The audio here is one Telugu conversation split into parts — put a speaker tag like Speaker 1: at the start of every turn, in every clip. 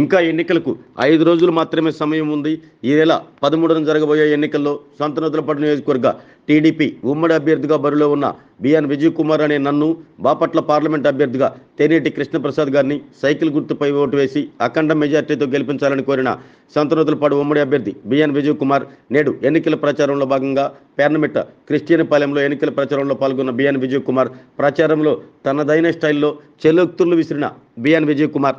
Speaker 1: ఇంకా ఎన్నికలకు ఐదు రోజులు మాత్రమే సమయం ఉంది. ఈ నెల పదమూడున జరగబోయే ఎన్నికల్లో సంతనూతలపట్టు నియోజకవర్గ టీడీపీ ఉమ్మడి అభ్యర్థిగా బరిలో ఉన్న బిఎన్ విజయ్ కుమార్ అనే నన్ను బాపట్ల పార్లమెంట్ అభ్యర్థిగా తేనేటి కృష్ణప్రసాద్ గారిని సైకిల్ గుర్తుపై ఓటు వేసి అఖండ మెజార్టీతో గెలిపించాలని కోరిన సంతనూతలపాడు ఉమ్మడి అభ్యర్థి బిఎన్ విజయ్ కుమార్ నేడు ఎన్నికల ప్రచారంలో భాగంగా పేర్నమిట్ట క్రిస్టియన్పాలెంలో ఎన్నికల ప్రచారంలో పాల్గొన్న బిఎన్ విజయ్ కుమార్ ప్రచారంలో తనదైన స్టైల్లో చెలొక్తులు విసిరిన బిఎన్ విజయ్ కుమార్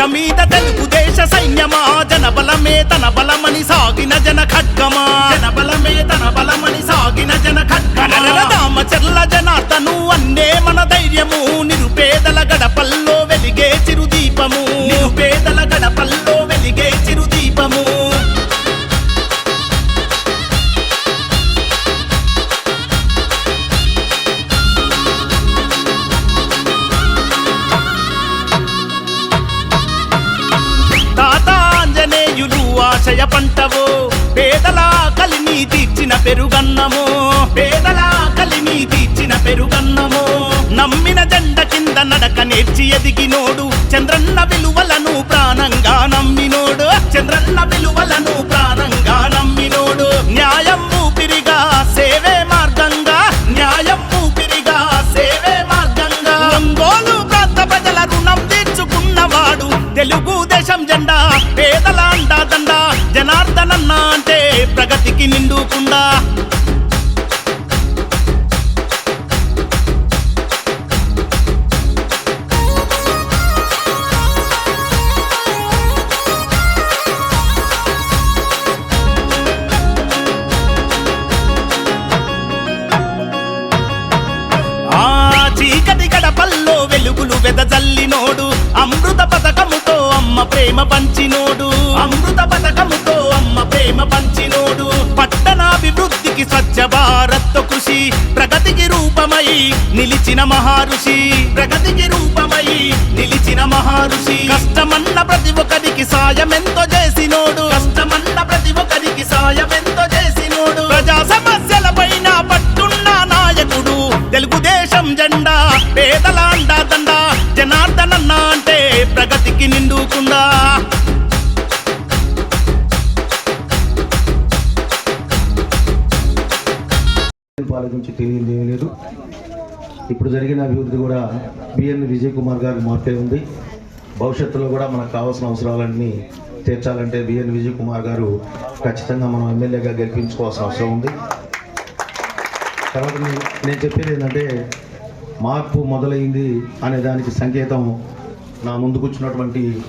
Speaker 2: గడ్డ మీద తెలుగుదేశ సైన్యమా? జనబలమే తన బలమని సాగిన జన ఖడ్గమా? జనబలమే తన బలమని సాగిన జన ఖడ్గమా? రామచర్ల జనార్దను పెరుగన్నము పేదల కలిని తీర్చిన పెరుగన్నము. నమ్మిన జెండ కింద నడక నేర్చి ఎదిగినోడు చంద్రన్న విలువలను ప్రాణంగా నమ్మినోడు ప్రగతికి నిండుకుండా. ఆ గడపల్లో వెలుగులు వెదజల్లినోడు. అమృత పథకముతో అమ్మ ప్రేమ పంచినోడు. అమృత పథకముతో అమ్మ ప్రేమ పంచినోడు. పట్టణాభివృద్ధికి స్వచ్ఛ భారత్ కృషి ప్రగతికి రూపమై నిలిచిన మహారుషి. ప్రగతికి రూపమై నిలిచిన మహారుషి. కష్టమన్న ప్రతి ఒక్కరికి సాయం ఎంతో చేసినోడు. కష్టమన్న ప్రతి ఒక్కరికి సాయం ఎంతో చేసినోడు. ప్రజా సమస్యల పైన పట్టున్న నాయకుడు. తెలుగుదేశం జెండా పేదల అండా దండ జనార్దనన్న అంటే ప్రగతికి నిండుకుండా
Speaker 3: పాల గురించి తెలియదు ఏమీ లేదు. ఇప్పుడు జరిగిన అభివృద్ధి కూడా బిఎన్ విజయ్ కుమార్ గారి మార్పే ఉంది. భవిష్యత్తులో కూడా మనకు కావాల్సిన అవసరాలన్నీ తీర్చాలంటే బిఎన్ విజయ్ కుమార్ గారు ఖచ్చితంగా మనం ఎమ్మెల్యేగా గెలిపించుకోవాల్సిన అవసరం ఉంది. తర్వాత నేను- చెప్పేది ఏంటంటే మార్పు మొదలైంది అనే దానికి సంకేతం నా ముందు కూర్చున్నటువంటి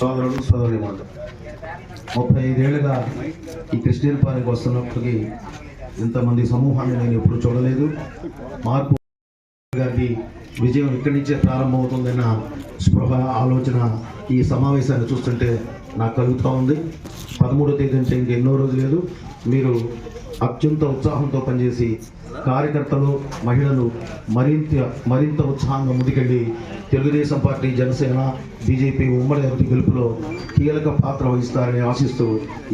Speaker 3: సోదరుడు సోదరుడు ముప్పై ఐదేళ్ళుగా ఈ క్రిస్టియన్ వస్తున్నప్పటికీ ఇంతమంది సమూహాన్ని నేను ఎప్పుడు చూడలేదు. మార్పు గారి విజయం ఇక్కడి నుంచే ప్రారంభమవుతుందన్న స్పృహ ఆలోచన ఈ సమావేశాన్ని చూస్తుంటే నాకు కలుగుతూ ఉంది. పదమూడో తేదీ అంటే ఇంకెన్నో రోజు లేదు మీరు అత్యంత ఉత్సాహంతో పనిచేసి కార్యకర్తలు మహిళలు మరింత మరింత ఉత్సాహంగా ముందుకెళ్ళి తెలుగుదేశం పార్టీ జనసేన బీజేపీ ఉమ్మడి అభివృద్ధి గెలుపులో కీలక పాత్ర వహిస్తారని ఆశిస్తూ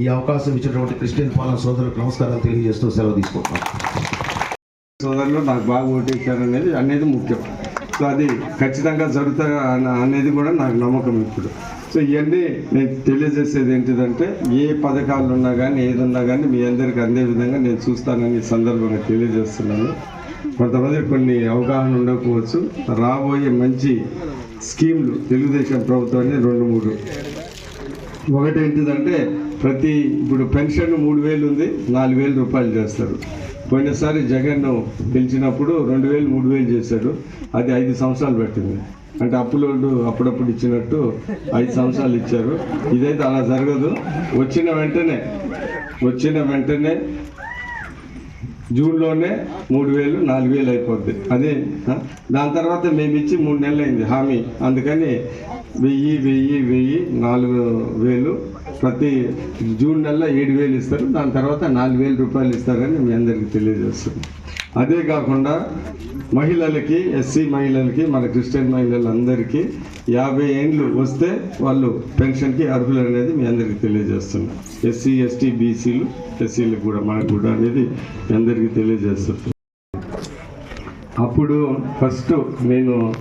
Speaker 3: ఈ అవకాశం ఇచ్చినటువంటి క్రిస్టియన్ పాలన సోదరులకు నమస్కారాలు తెలియజేస్తూ సెలవు తీసుకుంటాం
Speaker 4: సోదరులు నాకు బాగా ఓటేశారు అనేది అనేది ముఖ్యం. సో అది ఖచ్చితంగా జరుగుతా అనేది కూడా నాకు నమ్మకం ఇప్పుడు. సో ఇవన్నీ నేను తెలియజేసేది ఏంటిదంటే ఏ పథకాలు ఉన్నా కానీ ఏది ఉన్నా కానీ మీ అందరికీ అందే విధంగా నేను చూస్తానని సందర్భంగా తెలియజేస్తున్నాను. కొంతమంది కొన్ని అవగాహన ఉండకపోవచ్చు. రాబోయే మంచి స్కీమ్లు తెలుగుదేశం ప్రభుత్వాన్ని రెండు మూడు. ఒకటి ఏంటిదంటే ప్రతి ఇప్పుడు పెన్షన్ మూడు వేలు ఉంది నాలుగు వేలు రూపాయలు చేస్తారు. పోయినసారి జగన్ గెలిచినప్పుడు రెండు వేలు మూడు వేలు చేశాడు. అది ఐదు సంవత్సరాలు పెట్టింది. అంటే అప్పులోడు అప్పుడప్పుడు ఇచ్చినట్టు ఐదు సంవత్సరాలు ఇచ్చారు. ఇదైతే అలా జరగదు. వచ్చిన వెంటనే వచ్చిన వెంటనే జూన్లోనే మూడు వేలు నాలుగు వేలు అయిపోద్ది. అదే దాని తర్వాత మేము ఇచ్చి మూడు నెలలు అయింది హామీ. అందుకని వెయ్యి వెయ్యి వెయ్యి నాలుగు వేలు. ప్రతి జూన్ నెలలో ఏడు వేలు ఇస్తారు. దాని తర్వాత నాలుగు వేల రూపాయలు ఇస్తారని మీ అందరికీ తెలియజేస్తున్నాం. అదే కాకుండా మహిళలకి ఎస్సీ మహిళలకి మన క్రిస్టియన్ మహిళలందరికీ యాభై ఏండ్లు వస్తే వాళ్ళు పెన్షన్కి అర్హులు అనేది మీ అందరికీ తెలియజేస్తున్నాం. ఎస్సీ ఎస్టీ బీసీలు ఎస్సీలకు కూడా మనకు కూడా అనేది మీ అందరికీ తెలియజేస్తున్నాం. అప్పుడు ఫస్ట్ నేను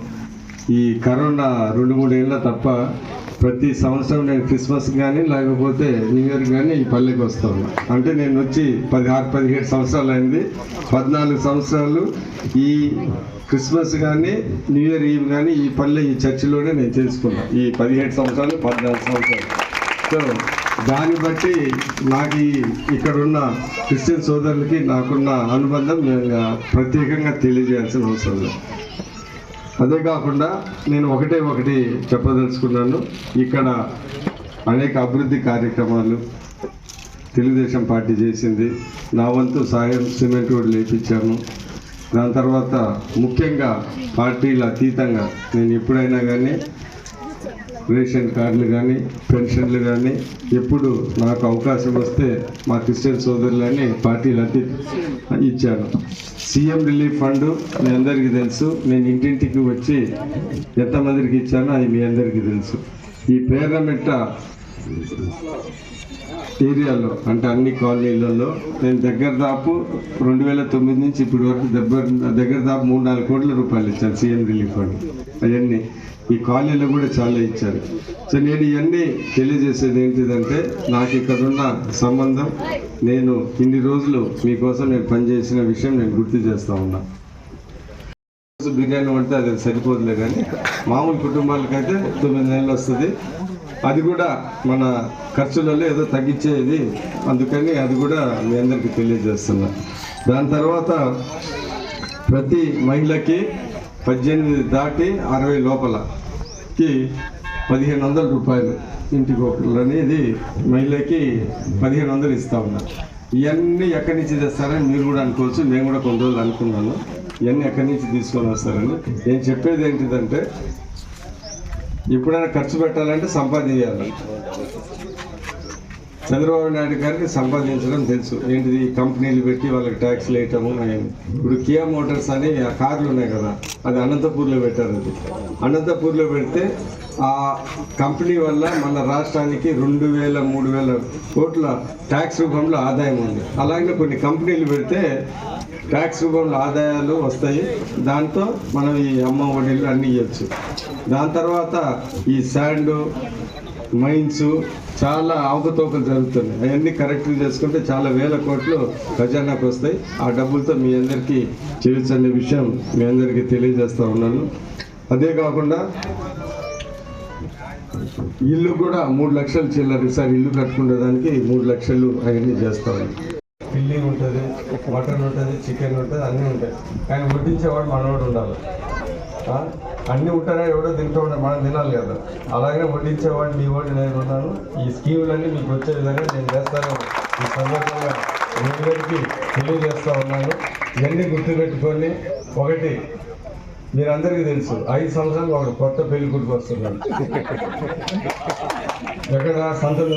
Speaker 4: ఈ కరోనా రెండు మూడు ఏళ్ళ తప్ప ప్రతి సంవత్సరం నేను క్రిస్మస్ కానీ లేకపోతే న్యూ ఇయర్ కానీ ఈ పల్లెకి వస్తాను. అంటే నేను వచ్చి పదిహారు పదిహేడు సంవత్సరాలు అయింది. పద్నాలుగు సంవత్సరాలు ఈ క్రిస్మస్ కానీ న్యూ ఇయర్ ఈవ్ కానీ ఈ పల్లె ఈ చర్చిలోనే నేను చేసుకున్నాను ఈ పదిహేడు సంవత్సరాలు పద్నాలుగు సంవత్సరాలు. సో దాన్ని బట్టి నాకు ఇక్కడ ఇక్కడున్న క్రిస్టియన్ సోదరులకి నాకున్న అనుబంధం నేను ప్రత్యేకంగా తెలియజేయాల్సిన అవసరం లేదు. అదే కాకుండా నేను ఒకటే ఒకటి చెప్పదలుచుకున్నాను. ఇక్కడ అనేక అభివృద్ధి కార్యక్రమాలు తెలుగుదేశం పార్టీ చేసింది. నా వంతు సాయం సిమెంట్ రోడ్లు వేయించాను దాని తర్వాత ముఖ్యంగా పార్టీల అతీతంగా నేను ఎప్పుడైనా కానీ రేషన్ కార్డులు కానీ పెన్షన్లు కానీ ఎప్పుడు నాకు అవకాశం వస్తే మా క్రిస్టియన్ సోదరులని పార్టీలు అతి ఇచ్చాను సీఎం రిలీఫ్ ఫండ్ మీ అందరికీ తెలుసు. నేను ఇంటింటికి వచ్చి ఎంతమందికి ఇచ్చానో అది మీ అందరికీ తెలుసు. ఈ పేర్రమెట్ట ఏరియాలో అంటే అన్ని కాలనీలలో నేను దగ్గర దాపు రెండు వేల తొమ్మిది నుంచి ఇప్పటి వరకు దగ్గర దగ్గర దాపు మూడు నాలుగు కోట్ల రూపాయలు ఇచ్చాను సీఎం రిలీఫ్ ఫండ్. అవన్నీ ఈ కాలనీలో కూడా చాలా ఇచ్చారు. సో నేను ఇవన్నీ తెలియజేసేది ఏంటిదంటే నాకు ఇక్కడున్న సంబంధం నేను ఇన్ని రోజులు మీకోసం నేను పనిచేసిన విషయం నేను గుర్తు చేస్తా ఉన్నా. రోజు బిర్యానీ వంటే అది సరిపోదులే కానీ మామూలు కుటుంబాలకైతే తొమ్మిది నెలలు వస్తుంది. అది కూడా మన ఖర్చులలో ఏదో తగ్గించేది అందుకని అది కూడా మీ అందరికీ తెలియజేస్తున్నా. దాని తర్వాత ప్రతి మహిళకి పద్దెనిమిది దాటి అరవై లోపలకి పదిహేను వందల రూపాయలు ఇంటికి ఒకళ్ళు అనేది మహిళకి పదిహేను వందలు ఇస్తా ఉన్నారు. ఇవన్నీ ఎక్కడి నుంచి తెస్తారని మీరు కూడా అనుకోవచ్చు నేను కూడా కొన్ని రోజులు అనుకున్నాను ఇవన్నీ ఎక్కడి నుంచి తీసుకొని వస్తారని. నేను చెప్పేది ఏంటిదంటే ఎప్పుడైనా ఖర్చు పెట్టాలంటే సంపాదించాలి. చంద్రబాబు నాయుడు గారికి సంపాదించడం తెలుసు. ఏంటిది? కంపెనీలు పెట్టి వాళ్ళకి ట్యాక్స్ వేయటము ఇప్పుడు కియా మోటార్స్ అని ఆ కార్లు ఉన్నాయి కదా అది అనంతపూర్లో పెట్టారు అది. అనంతపూర్లో పెడితే ఆ కంపెనీ వల్ల మన రాష్ట్రానికి రెండు వేల మూడు వేల కోట్ల ట్యాక్స్ రూపంలో ఆదాయం ఉంది. అలాగే కొన్ని కంపెనీలు పెడితే ట్యాక్స్ రూపంలో ఆదాయాలు వస్తాయి. దాంతో మనం ఈ అమ్మ ఒడిలు అన్నీ ఇవ్వచ్చు దాని తర్వాత ఈ శాండు మైన్స్ చాలా అవకతవకలు జరుగుతున్నాయి. అవన్నీ కరెక్ట్గా చేసుకుంటే చాలా వేల కోట్లు ఖజానాకు వస్తాయి. ఆ డబ్బులతో మీ అందరికీ చేయొచ్చు అనే విషయం మీ అందరికీ తెలియజేస్తూ ఉన్నాను. అదే కాకుండా ఇల్లు కూడా మూడు లక్షలు చిల్లర సార్ ఇల్లు కట్టుకునే దానికి మూడు లక్షలు అవన్నీ చేస్తాం ఫిల్లింగ్ ఉంటుంది మటన్ ఉంటుంది చికెన్ ఉంటుంది అన్నీ ఉంటాయి. కానీ వడ్డించేవాడు మనవాడు ఉండాలి. అన్నీ ఉంటారా ఎవడో తింటూ ఉంటారు మనం తినాలి కదా. అలాగే వడ్డించేవాడు మీ వాడిని నేను ఉన్నాను. ఈ స్కీములన్నీ మీకు వచ్చే విధంగా నేను చేస్తాను. ఈ సందర్భంగా మీ అందరికీ తెలియజేస్తా ఉన్నాను. ఇవన్నీ గుర్తుపెట్టుకొని ఒకటి మీరందరికీ తెలుసు ఐదు సంవత్సరాలు ఒక కొత్త పెళ్ళి కొడుకు వస్తున్నాడు. ఎక్కడ సంతలు